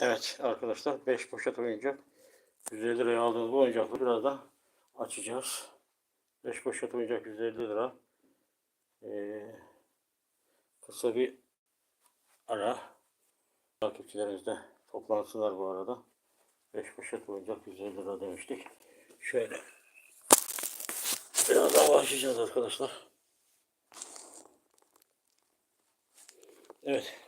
Evet arkadaşlar 5 poşet oyuncak 150 liraya aldığımız bu oyuncakları birazdan açacağız. 5 poşet oyuncak 150 lira. Ee, kısa bir ara. Takipçilerimiz de toplansınlar bu arada. 5 poşet oyuncak 150 lira demiştik. Şöyle. Birazdan başlayacağız arkadaşlar. Evet.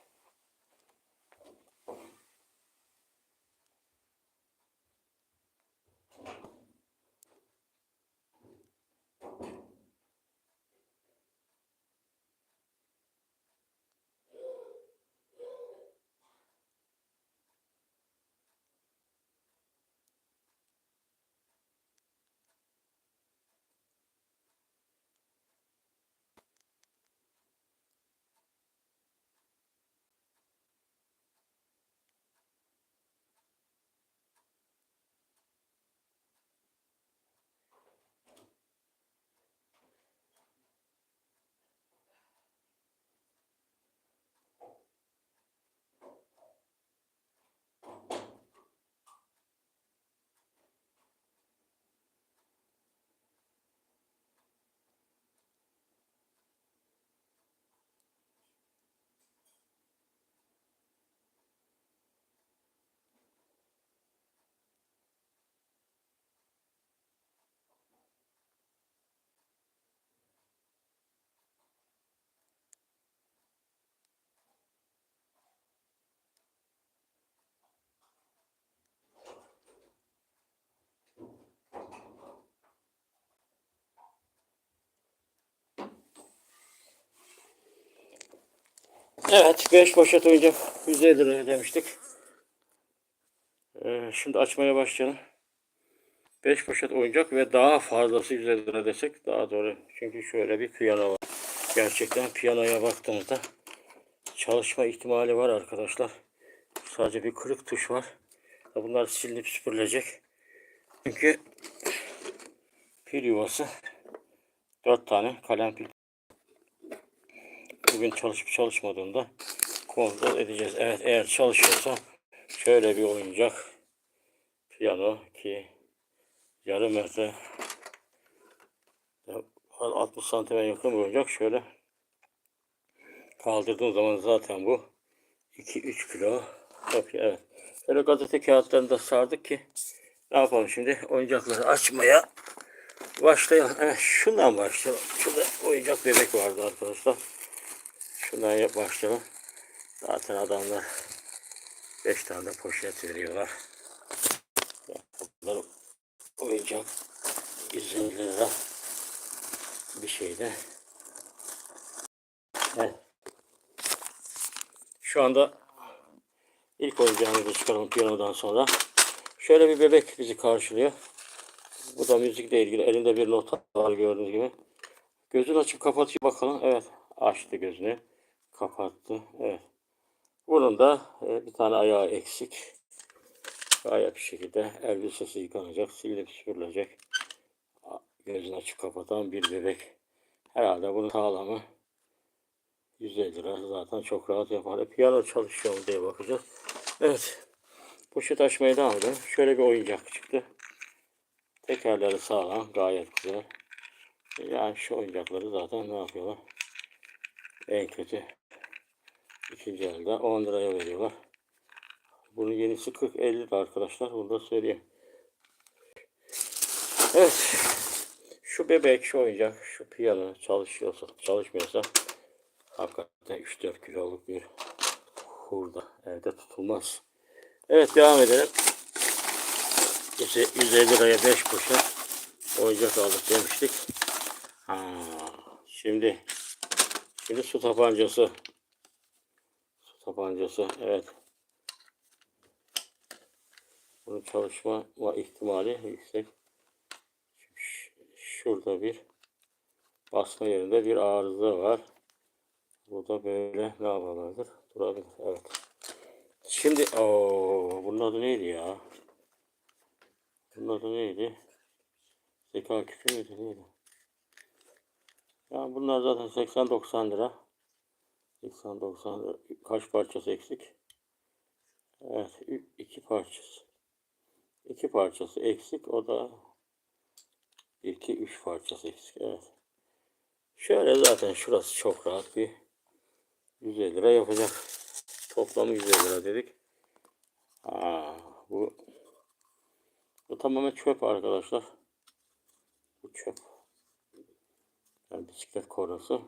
Evet 5 poşet oyuncak 150 liraya demiştik. Ee, şimdi açmaya başlayalım. 5 poşet oyuncak ve daha fazlası 150 lira desek daha doğru. Çünkü şöyle bir piyano var. Gerçekten piyanoya baktığımızda çalışma ihtimali var arkadaşlar. Sadece bir kırık tuş var. Bunlar silinip süpürülecek. Çünkü pil yuvası 4 tane kalem pil bugün çalışıp çalışmadığında kontrol edeceğiz. Evet eğer çalışıyorsa şöyle bir oyuncak piyano ki yarım metre 60 santime yakın bir oyuncak şöyle kaldırdığım zaman zaten bu 2-3 kilo yapıyor. Evet. Şöyle gazete kağıtlarını da sardık ki ne yapalım şimdi oyuncakları açmaya başlayalım. Evet şundan başlayalım. Şurada oyuncak bebek vardı arkadaşlar. Şundan yap başlayalım. Zaten adamlar 5 tane de poşet veriyorlar. Bunlar oyuncak 150 lira bir şeyde. Evet. Şu anda ilk oyuncağımızı çıkaralım piyanodan sonra. Şöyle bir bebek bizi karşılıyor. Bu da müzikle ilgili. Elinde bir nota var gördüğünüz gibi. Gözünü açıp kapatıyor bakalım. Evet. Açtı gözünü. Kapattı. Evet. Bunun da e, bir tane ayağı eksik. Gayet bir şekilde elbisesi yıkanacak, silinip süpürülecek. A- Gözünü açıp kapatan bir bebek. Herhalde bunun sağlamı 150 lira zaten çok rahat yapar. E, piyano çalışıyor mu diye bakacağız. Evet. Poşet açmaya devam edelim. Şöyle bir oyuncak çıktı. Tekerleri sağlam, gayet güzel. Yani şu oyuncakları zaten ne yapıyorlar? En kötü ikinci elde 10 liraya veriyorlar. Bunun yenisi 40-50 lira arkadaşlar. Bunu da söyleyeyim. Evet. Şu bebek, şu oyuncak, şu piyano çalışıyorsa, çalışmıyorsa hakikaten 3-4 kiloluk bir hurda evde tutulmaz. Evet devam edelim. İşte 150 liraya 5 poşet oyuncak aldık demiştik. Ha, şimdi şimdi su tabancası. Tabancası evet. Bunun çalışma ihtimali yüksek. Şurada bir basma yerinde bir arıza var. Bu da böyle lavalardır. Durabilir. Evet. Şimdi o bunun adı neydi ya? Bunun adı neydi? Zeka küpü müydü neydi? Ya bunlar zaten 80-90 lira. 80-90 lira. Kaç parçası eksik? Evet. iki parçası. İki parçası eksik. O da 2 3 parçası eksik. Evet. Şöyle zaten şurası çok rahat bir 150 lira yapacak. Toplamı 150 lira dedik. Aa, bu bu tamamen çöp arkadaşlar. Bu çöp. Yani bisiklet kornası.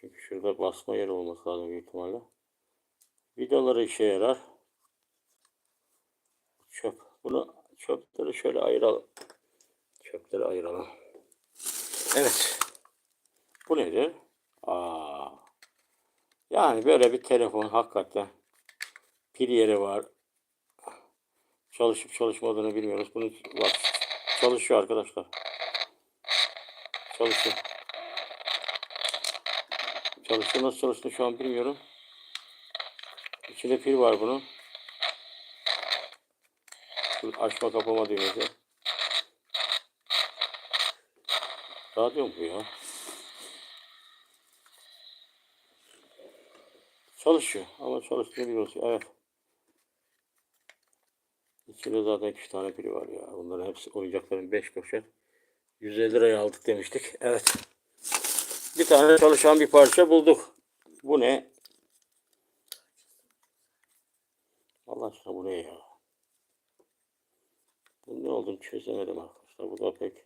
Çünkü şurada basma yeri olması lazım büyük ihtimalle. Vidaları işe yarar. Çöp. Bunu çöpleri şöyle ayıralım. Çöpleri ayıralım. Evet. Bu nedir? Aa. Yani böyle bir telefon hakikaten pil yeri var. Çalışıp çalışmadığını bilmiyoruz. Bunu bak çalışıyor arkadaşlar. Çalışıyor. Çalışıyor nasıl çalıştığını şu an bilmiyorum. İçinde pil var bunun. Şu açma kapama düğmesi. Radyo mu bu ya? Çalışıyor ama çalıştığını biliyorsun. Evet. İçinde zaten iki tane pili var ya. Bunların hepsi oyuncakların 5 poşet. 150 liraya aldık demiştik. Evet. Bir tane çalışan bir parça bulduk. Bu ne? Allah aşkına bu ne ya? Bu ne olduğunu çözemedim arkadaşlar. Bu da pek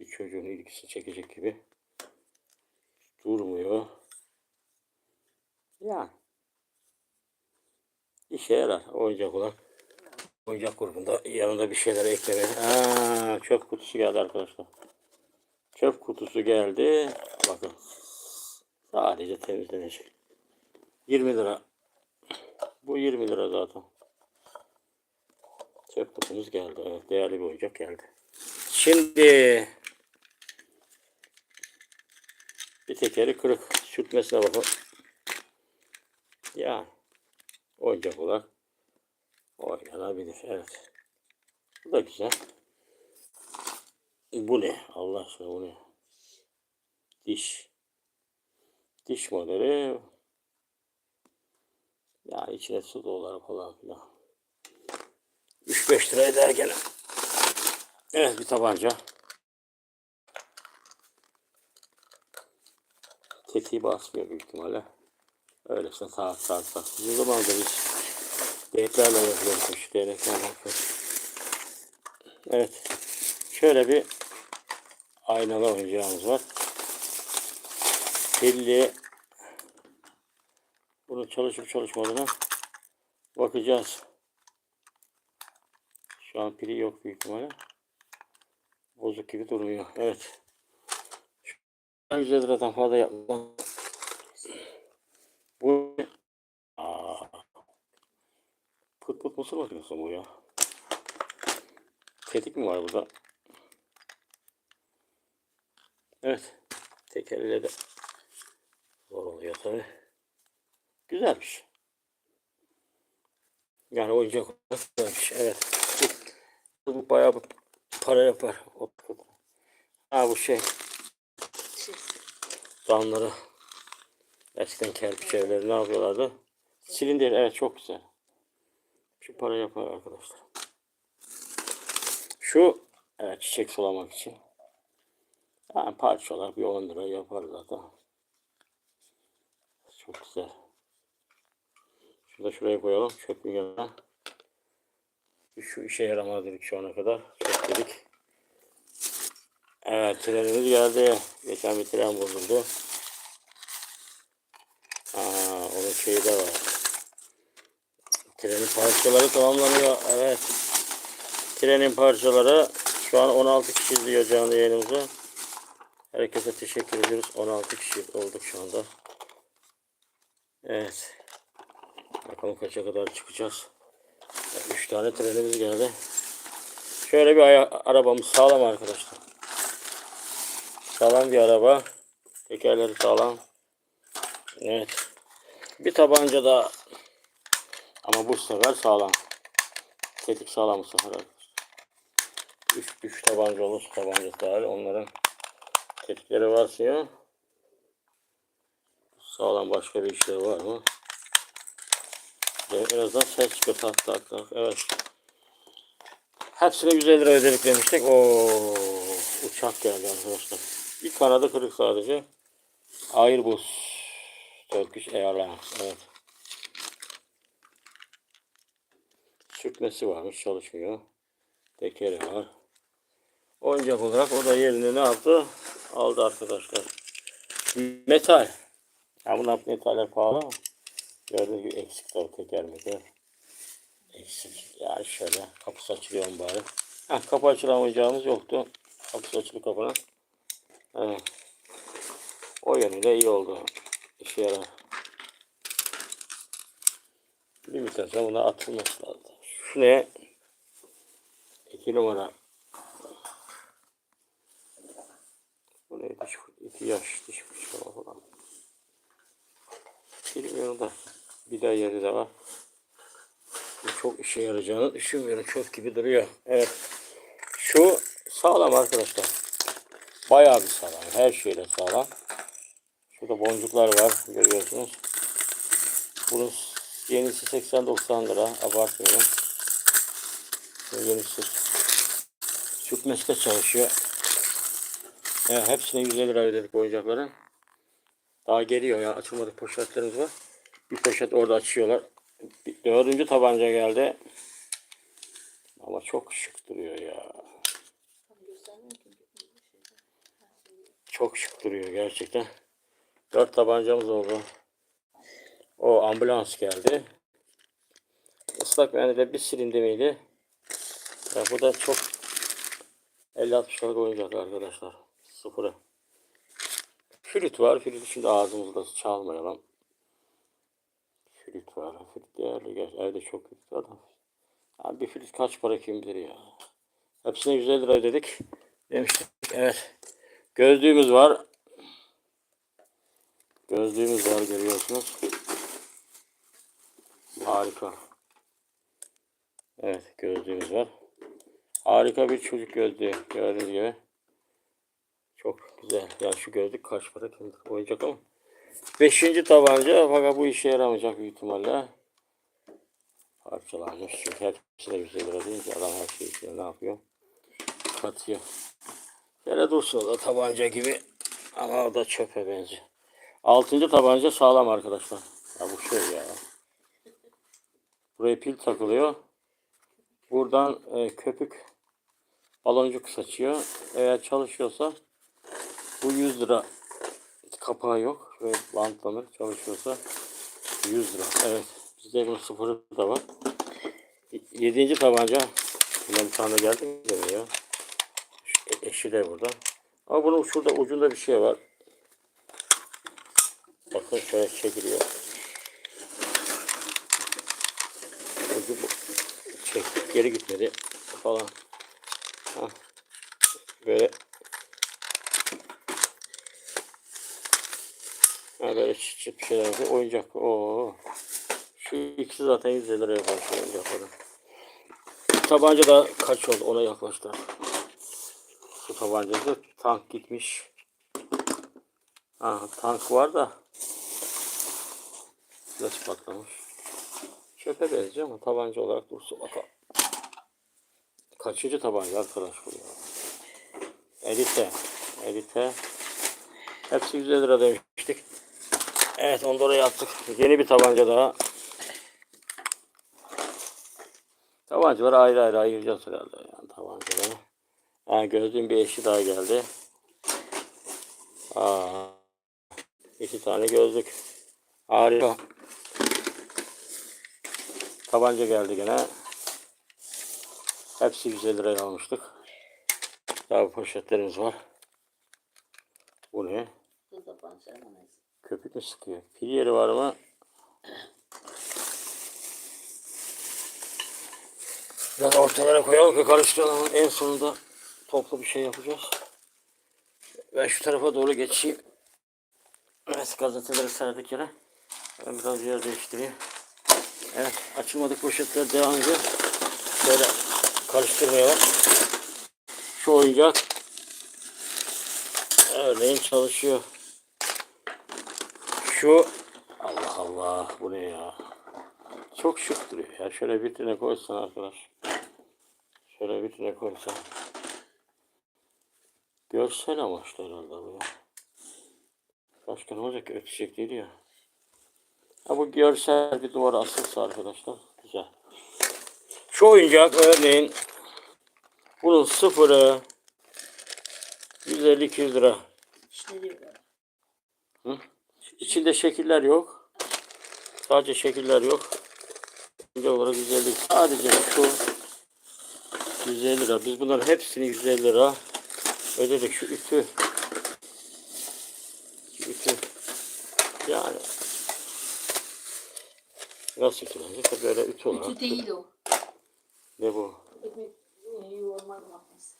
bir çocuğun ilgisini çekecek gibi durmuyor. Yani işe yarar oyuncak olan. Oyuncak grubunda yanında bir şeyler eklemeye. Aa, çöp kutusu geldi arkadaşlar. Çöp kutusu geldi. Bakın. Sadece temizlenecek. 20 lira. Bu 20 lira zaten. Çöp kutumuz geldi. Evet, değerli bir oyuncak geldi. Şimdi bir tekeri kırık. Sürtmesine bakın. Yani oyuncak olarak oynanabilir. Evet. Bu da güzel. Bu ne? Allah aşkına bu ne? Diş. Diş modeli. Ya içine su dolar falan filan. 3-5 lira eder gene. Evet bir tabanca. Tetiği basmıyor büyük ihtimalle. Öylesine saat saat saat. Bizim zamanında biz denklerle yapıyorduk. Şu denklerle yapıyorduk. Evet. Şöyle bir aynalı oyuncağımız var. Pilli bunun çalışıp çalışmadığına bakacağız. Şu an pili yok büyük ihtimalle. Bozuk gibi durmuyor. Evet. Şu 100 liradan fazla yapmam. Bu Aa. Pıt pıt mısır makinesi bu ya. Tetik mi var burada? Evet. Tekerle de zor oluyor tabi. Güzelmiş. Yani oyuncak güzelmiş. Evet. Bu, bayağı para yapar. Ha bu şey. Damları. Eskiden kerpiç evleri ne yapıyorlardı? Silindir evet çok güzel. Şu para yapar arkadaşlar. Şu evet çiçek sulamak için. Yani parçalar bir 10 lira yapar zaten. Çok güzel. Şunu da şuraya koyalım. Çöpün yanına. Şu işe yaramadı dedik şu ana kadar. Çöp dedik. Evet trenimiz geldi. Geçen bir tren bozuldu. Aa, onun şeyi de var. Trenin parçaları tamamlanıyor. Evet. Trenin parçaları şu an 16 kişi izliyor canlı yayınımızı. Herkese teşekkür ediyoruz. 16 kişi olduk şu anda. Evet. Bakalım kaça kadar çıkacağız. 3 tane trenimiz geldi. Şöyle bir arabamız sağlam arkadaşlar. Sağlam bir araba. Tekerleri sağlam. Evet. Bir tabanca da ama bu sefer sağlam. Tetik sağlam bu sefer arkadaşlar. 3 3 tabanca olur tabanca dahil onların tetikleri varsıyor. Sağlam başka bir işleri var mı? En azından ses çıkıyor tak tak tak. Evet. Hepsine 150 lira ödedik demiştik. Oo, uçak geldi arkadaşlar. Bir kanadı kırık sadece. Airbus. Turkish Airlines. Evet. Sürtmesi varmış çalışmıyor. Tekeri var. Oyuncak olarak o da yerini ne yaptı? Aldı arkadaşlar. Metal. Ya bunlar metaller pahalı ama gördüğünüz gibi eksik de teker meker. Eksik. Yani şöyle kapısı açılıyor bari. Heh, kapı açılan yoktu. Kapısı açılı kapının. Evet. O yönüyle iyi oldu. İşe yarar. Bir müddetçe buna atılması lazım. Şu ne? İki numara. Bu ne? Diş, iki yaş diş fırçalama falan. Bilmiyorum da bir daha yeri de var. Çok işe yarayacağını düşünmüyorum. Çöp gibi duruyor. Evet. Şu sağlam arkadaşlar. Bayağı bir sağlam. Her şeyle sağlam. Şurada boncuklar var. Görüyorsunuz. Bunun yenisi 80-90 lira. Abartmıyorum. Yenisi sürtmesi de çalışıyor. Evet, hepsine 150 lira ödedik oyuncakları. Daha geliyor ya. Açılmadık poşetlerimiz var. Bir poşet orada açıyorlar. Bir- Dördüncü tabanca geldi. Ama çok şık duruyor ya. Çok şık duruyor gerçekten. Dört tabancamız oldu. O ambulans geldi. Islak mendille bir silindimiydi. Ya bu da çok 50-60 liralık oyuncak arkadaşlar. Sıfırı. Flüt var. Flüt şimdi ağzımızda çalmayalım. Flüt var. Flüt değerli. Gerçi evde çok flüt var. Abi bir flüt kaç para kim bilir ya. Hepsine 150 lira ödedik. Demiştik. Evet. Gözlüğümüz var. Gözlüğümüz var görüyorsunuz. Harika. Evet gözlüğümüz var. Harika bir çocuk gözlüğü gördüğünüz gibi. Çok güzel. Ya şu gözlük kaç para bilir, oyuncak ama. Beşinci tabanca fakat bu işe yaramayacak büyük ihtimalle. Parçalanmış çünkü hepsi 150 lira deyince adam her şeyi içine ne yapıyor? Katıyor. Yere dursun o da tabanca gibi ama o da çöpe benziyor. Altıncı tabanca sağlam arkadaşlar. Ya bu şey ya. Buraya pil takılıyor. Buradan e, köpük baloncuk saçıyor. Eğer çalışıyorsa bu 100 lira kapağı yok ve bantlanır çalışıyorsa 100 lira. Evet. Bizde bunun sıfırı da var. Yedinci tabanca. Buna bir tane geldi mi demiyor. Şu Eşi de burada. Ama bunun şurada ucunda bir şey var. Bakın şöyle çekiliyor. Ucu bu. Çektik geri gitmedi falan. Hah. Böyle Ha böyle çıt çıt bir şeyler. Oyuncak. Oo. Şu ikisi zaten 150 liraya şu oyuncakları. Tabanca da kaç oldu ona yaklaştı. Bu tabancada tank gitmiş. Ha, tank var da Flash patlamış. Çöpe benziyor ama tabanca olarak dursun bakalım. Kaçıncı tabanca arkadaş bu ya? Elite. Elite. Hepsi 150 lira demiştik. Evet onu da oraya attık. Yeni bir tabanca daha. Tabancaları ayrı ayrı ayıracağız herhalde yani tabancaları. Yani gözlüğün bir eşi daha geldi. Aa, iki tane gözlük. Harika. Tabanca geldi gene. Hepsi 150 liraya almıştık. Daha poşetlerimiz var. Bu ne? Köpük mü sıkıyor? Pil yeri var mı? Biraz ortalara koyalım ki karıştıralım. En sonunda toplu bir şey yapacağız. Ben şu tarafa doğru geçeyim. Evet gazeteleri serdik yere. Ben biraz yer değiştireyim. Evet açılmadık poşetler devam ediyor. Şöyle karıştırmayalım. Şu oyuncak örneğin çalışıyor. Şu Allah Allah bu ne ya? Çok şık duruyor ya. Şöyle vitrine koysan arkadaş. Şöyle vitrine koysan. Görsel amaçlı herhalde bu. Başka ne olacak ki? Ötecek değil ya. Ha bu görsel bir duvara asılsa arkadaşlar. Güzel. Şu oyuncak örneğin bunun sıfırı 150-200 lira. İçinde şekiller yok. Sadece şekiller yok. Önce olarak 150. Sadece şu 150 lira. Biz bunların hepsini 150 lira ödedik. Şu ütü. Ütü. Yani nasıl ütülenecek? Böyle ütü olarak. Ütü değil o. Ne bu? Ekmek yoğurma makinesi.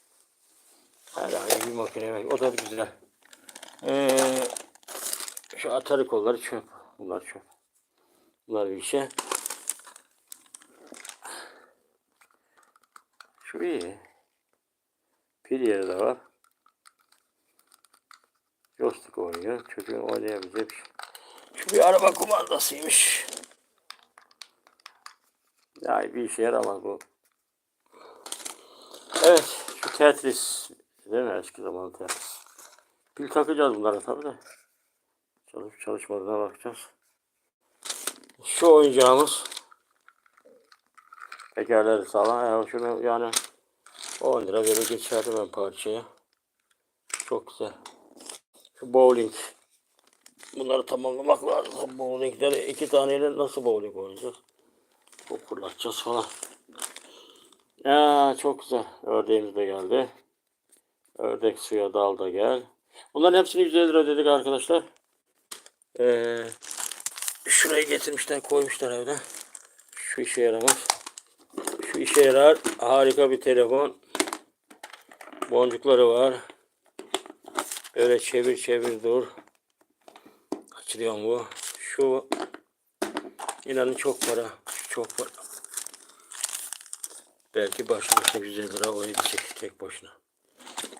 Herhangi bir makine. O da güzel. Ee, şu atarı kolları çöp. Bunlar çöp. Bunlar bir şey. Şu iyi. Pil yeri de var. Joystick oynuyor. Çocuğun oynayabileceği bir şey. Şu bir araba kumandasıymış. Yani bir işe yaramaz bu. Evet, şu Tetris değil mi eski zaman Tetris? Pil takacağız bunlara tabii de. Çalışıp çalışmadığına bakacağız. Şu oyuncağımız tekerleri sağlam. Ya şunu yani 10 lira böyle geçerdi ben parçaya. Çok güzel. Şu bowling. Bunları tamamlamak lazım. Bowlingleri iki taneyle nasıl bowling oynayacağız? Top fırlatacağız falan. Ya çok güzel. Ördeğimiz de geldi. Ördek suya dal da gel. Bunların hepsini 150 lira ödedik arkadaşlar. Ee, şurayı getirmişler koymuşlar evde. Şu işe yaramaz. Şu işe yarar. Harika bir telefon. Boncukları var. Böyle çevir çevir dur. Açılıyor bu? Şu inanın çok para. Çok para. Belki başına 150 lira o gidecek tek başına.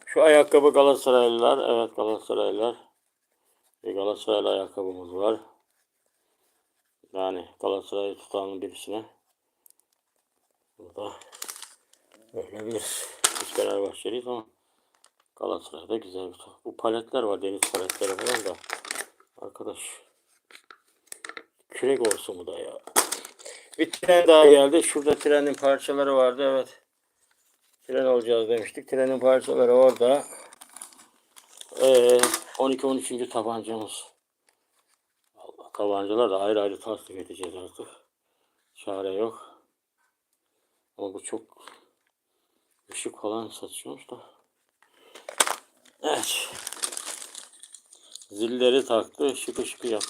Şu ayakkabı Galatasaraylılar. Evet Galatasaraylılar. Bir Galatasaraylı ayakkabımız var. Yani Galatasaray'ı tutanın birisine. Burada böyle bir biz Fenerbahçeliyiz ama Galatasaray'da güzel bir top. Bu paletler var deniz paletleri falan da. Arkadaş kürek olsun bu da ya. Bir tren daha geldi. Şurada trenin parçaları vardı. Evet. Tren olacağız demiştik. Trenin parçaları orada. Ee, 12-13. tabancamız. Allah, tabancalar da ayrı ayrı tasdik edeceğiz artık. Çare yok. Ama bu çok ışık falan satıyormuş da. Evet. Zilleri taktı. Şıkı şıkı yap.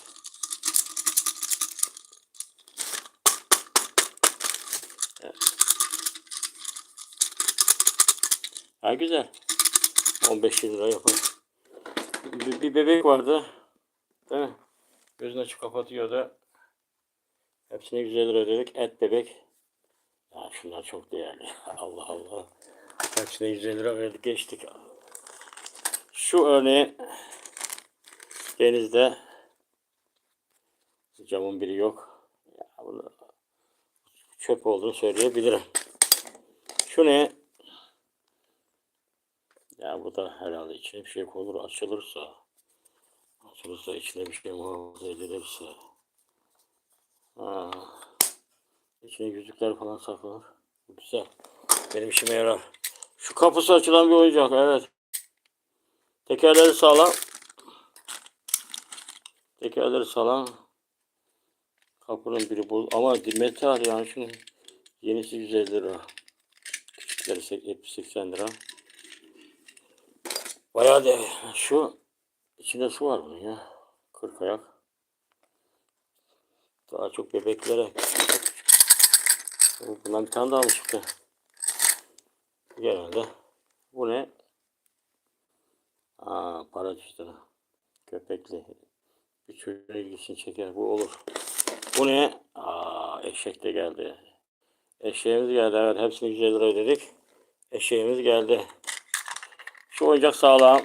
Ha güzel. 15 lira yapar. Bir, bir bebek vardı. Değil mi? Gözünü açıp kapatıyordu. 150 lira ödedik. Et bebek. Ya şunlar çok değerli. Allah Allah. Hepsine 150 lira verdik geçtik. Şu örneği denizde camın biri yok. Ya bunu çöp olduğunu söyleyebilirim. Şu ne? Ya bu da herhalde içine bir şey konur açılırsa açılırsa içine bir şey muhafaza edilirse ha, içine yüzükler falan saklanır. Güzel. Benim işime yarar. Şu kapısı açılan bir oyuncak evet. Tekerleri sağlam. Tekerleri sağlam. Kapının biri bul ama metal yani şunun yenisi 150 lira. Küçükleri 70-80 lira. Bayağı da şu içinde su var bunun ya. Kırk ayak. Daha çok bebeklere. Bundan bir tane daha mı çıktı? Genelde. Bu ne? Aa, para cüzdanı. Köpekli. Bir çocuğun ilgisini çeker. Bu olur. Bu ne? Aa, eşek de geldi. Eşeğimiz geldi. Evet hepsini 150 lira ödedik. Eşeğimiz geldi. Şu oyuncak sağlam.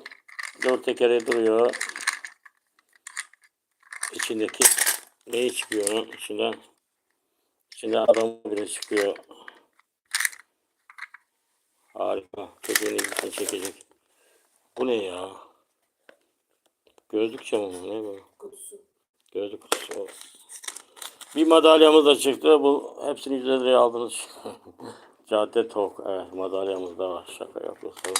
Dört tekeri duruyor. içindeki neyi çıkıyor onun içinden içinde adam bile çıkıyor. Harika. Çocuğun ilgisini çekecek. Bu ne ya? Gözlük camı mı? Ne bu? Kutusu. Gözlük kutusu. Bir madalyamız da çıktı. Bu hepsini 100 liraya aldınız. Cadde Tok. Evet madalyamız da var. Şaka yapıyorsun.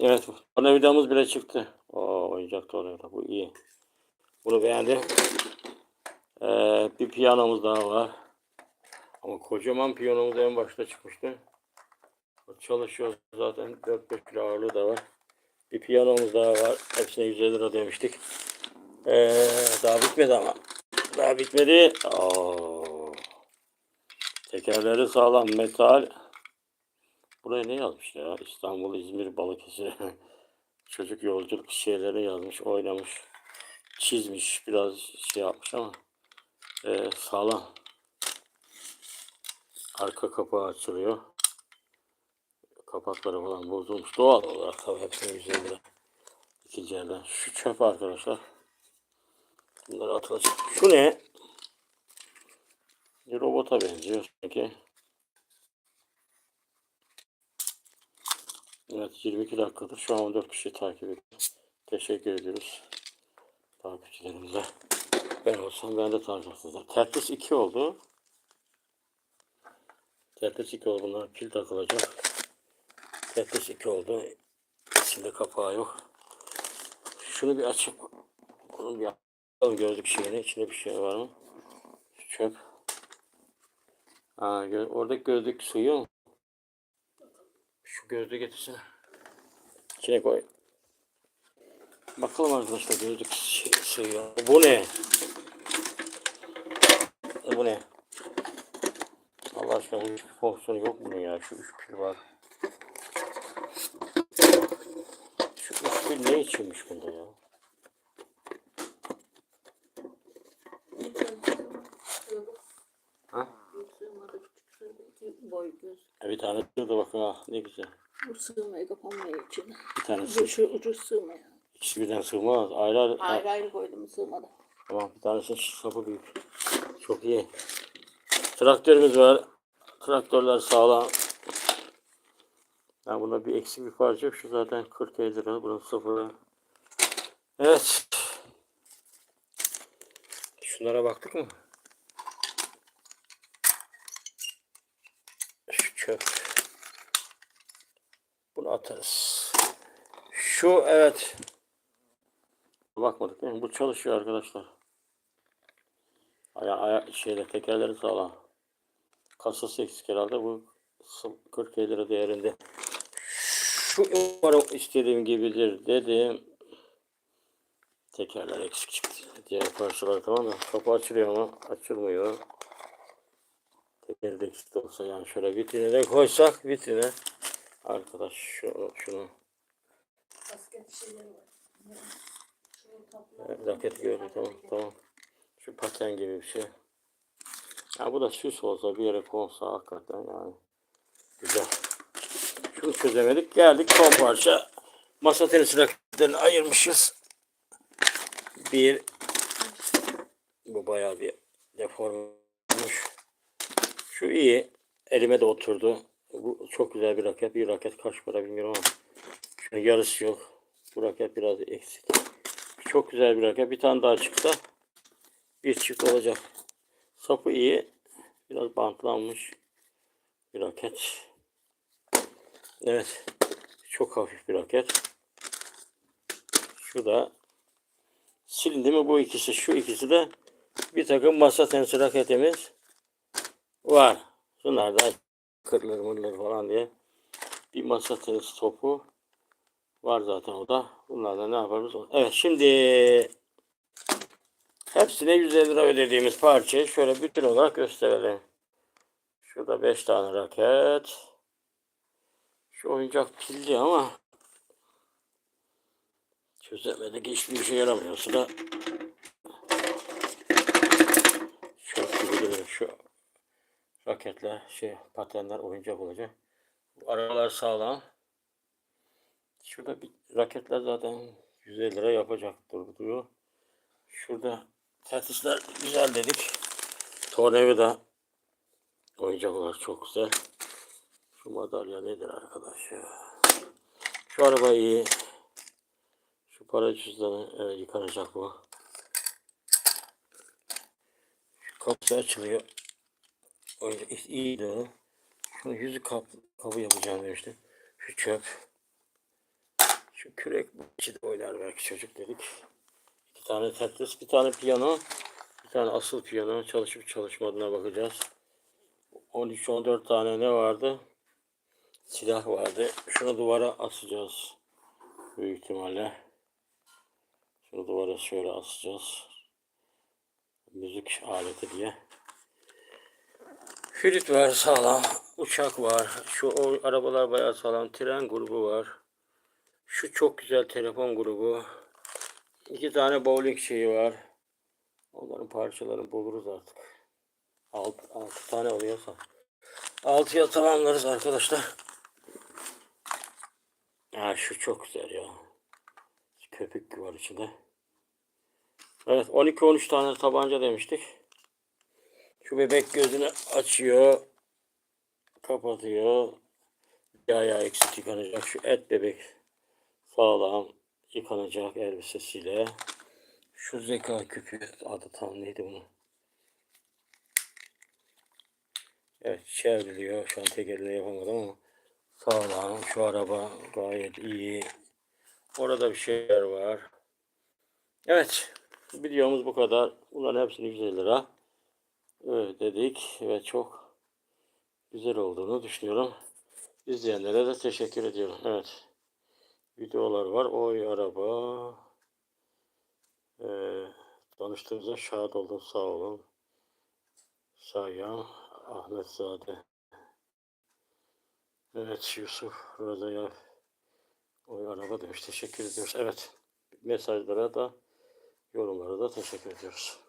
Evet. Tornavidamız bile çıktı. Oo oyuncak tornavida. Bu iyi. Bunu beğendim. Ee, bir piyanomuz daha var. Ama kocaman piyanomuz en başta çıkmıştı. Çalışıyor zaten 4-5 kilo ağırlığı da var. Bir piyanomuz daha var. Hepsine 150 lira demiştik. Ee, daha bitmedi ama. Daha bitmedi. Oo. Tekerleri sağlam metal. Buraya ne yazmış ya? İstanbul, İzmir, Balıkesir. Çocuk yolculuk şeyleri yazmış, oynamış, çizmiş, biraz şey yapmış ama ee, sağlam. Arka kapağı açılıyor. Kapakları falan bozulmuş. Doğal olarak tabii hepsinin güzel lira. İkinci elden. Şu çöp arkadaşlar. Bunlar atılacak. Şu ne? Bir robota benziyor sanki. Evet 22 dakikadır şu an 14 kişi takip ediyor. Teşekkür ediyoruz takipçilerimize. Ben olsam ben de takipçilerim. Tetris 2 oldu. Tetris 2 oldu. Bunlar pil takılacak. Tetris 2 oldu. İçinde kapağı yok. Şunu bir açıp bunu bir Bakalım gözlük şeyine içinde bir şey var mı? Çöp. Aa, gö oradaki gözlük mu? Şu gözlüğü getirsene. İçine koy. Bakalım arkadaşlar gözlük şey, sığıyor. Bu ne? Bu ne? Allah aşkına bu hiçbir fonksiyonu yok bunun ya. Şu üç pil var. Şu üç pil ne içinmiş bunda ya? Ha? Sığmadı küçük sığdı. İki boy göz. E, Bir tane şurada bakın ha ne güzel. Bu sığmaya kapanmıyor içine. Bir tane sığ. şu ucu sığmıyor. İkisi birden sığmaz. Ayrı ayrı. Ayrı ayrı koydum sığmadı. Tamam bir tanesinin sapı büyük. Çok iyi. Traktörümüz var. Traktörler sağlam. Yani bunda bir eksik bir parça yok. Şu zaten 40 lira. Bunun sıfırı. Evet. Şunlara baktık mı? Şu çöp. Bunu atarız. Şu evet. Bakmadık değil mi? Bu çalışıyor arkadaşlar. Aya, aya şeyde tekerleri sağlam. Kasası eksik herhalde. Bu sı- 40 lira değerinde. Şu umarım istediğim gibidir dedim. Tekerler eksik çıktı. Diğer parçalar tamam da kapı açılıyor ama açılmıyor. Eksik de olsa yani şöyle vitrine de koysak vitrine. Arkadaş şunu, şunu Basket şeyleri var. Evet, raket gördüm tamam tamam. Şu paten gibi bir şey. Ya bu da süs olsa bir yere konsa hakikaten yani. Güzel. Şunu çözemedik. Geldik son parça. Masa tenisi raketlerini ayırmışız. Bir bu bayağı bir deforme olmuş. Şu iyi. Elime de oturdu. Bu çok güzel bir raket. Bir raket kaç para bilmiyorum ama. Şunun yarısı yok. Bu raket biraz eksik. Çok güzel bir raket. Bir tane daha çıksa bir çift olacak. Sapı iyi. Biraz bantlanmış bir raket. Evet. Çok hafif bir raket. Şu da silindi mi bu ikisi? Şu ikisi de bir takım masa tenisi raketimiz var. Şunlar da kırılır mırılır falan diye bir masa tenisi topu Var zaten o da. Bunlarla ne yaparız? Evet şimdi hepsine 150 lira ödediğimiz parçayı şöyle bütün olarak gösterelim. Şurada 5 tane raket. Şu oyuncak pilli ama çözemedik. Hiçbir işe yaramıyor. Sıra çok gibi duruyor. Şu raketler, şey patenler oyuncak olacak. Bu arabalar sağlam. Şurada bir raketler zaten 150 lira yapacaktır diyor. Şurada Tertisler güzel dedik. Tornavida oyuncak olarak çok güzel. Şu madalya nedir arkadaş ya? Şu araba iyi. Şu para cüzdanı evet, yıkanacak bu. Şu kapısı açılıyor. Oyuncak iyiydi o. Şunu yüzü kap, kabı yapacağım demiştim. Şu çöp. Şu kürek içi de oynar belki çocuk dedik. İki tane tetris, bir tane piyano. Bir tane asıl piyano çalışıp çalışmadığına bakacağız. 13-14 tane ne vardı? Silah vardı. Şunu duvara asacağız. Büyük ihtimalle. Şunu duvara şöyle asacağız. Müzik aleti diye. Flüt var sağlam. Uçak var. Şu o, arabalar bayağı sağlam. Tren grubu var. Şu çok güzel telefon grubu. İki tane bowling şeyi var. Onların parçalarını buluruz artık. Alt, altı tane oluyorsa. Altıya tamamlarız arkadaşlar. Ha şu çok güzel ya. Köpük var içinde. Evet 12-13 tane tabanca demiştik. Şu bebek gözünü açıyor. Kapatıyor. Bir ayağı eksik yıkanacak. Şu et bebek sağlam yıkanacak elbisesiyle. Şu zeka küpü adı tam neydi bunun? Evet çevriliyor. Şu an tek eline yapamadım ama sağlam. Şu araba gayet iyi. Orada bir şeyler var. Evet. Videomuz bu kadar. Bunların hepsini 150 lira. Evet dedik ve çok güzel olduğunu düşünüyorum. İzleyenlere de teşekkür ediyorum. Evet. Videolar var. Oy araba. Ee, tanıştığınıza şahit oldum. Sağ olun. Sayyam Ahmet Zade. Evet Yusuf Roza'ya oy araba demiş. Teşekkür ediyoruz. Evet. Mesajlara da yorumlara da teşekkür ediyoruz.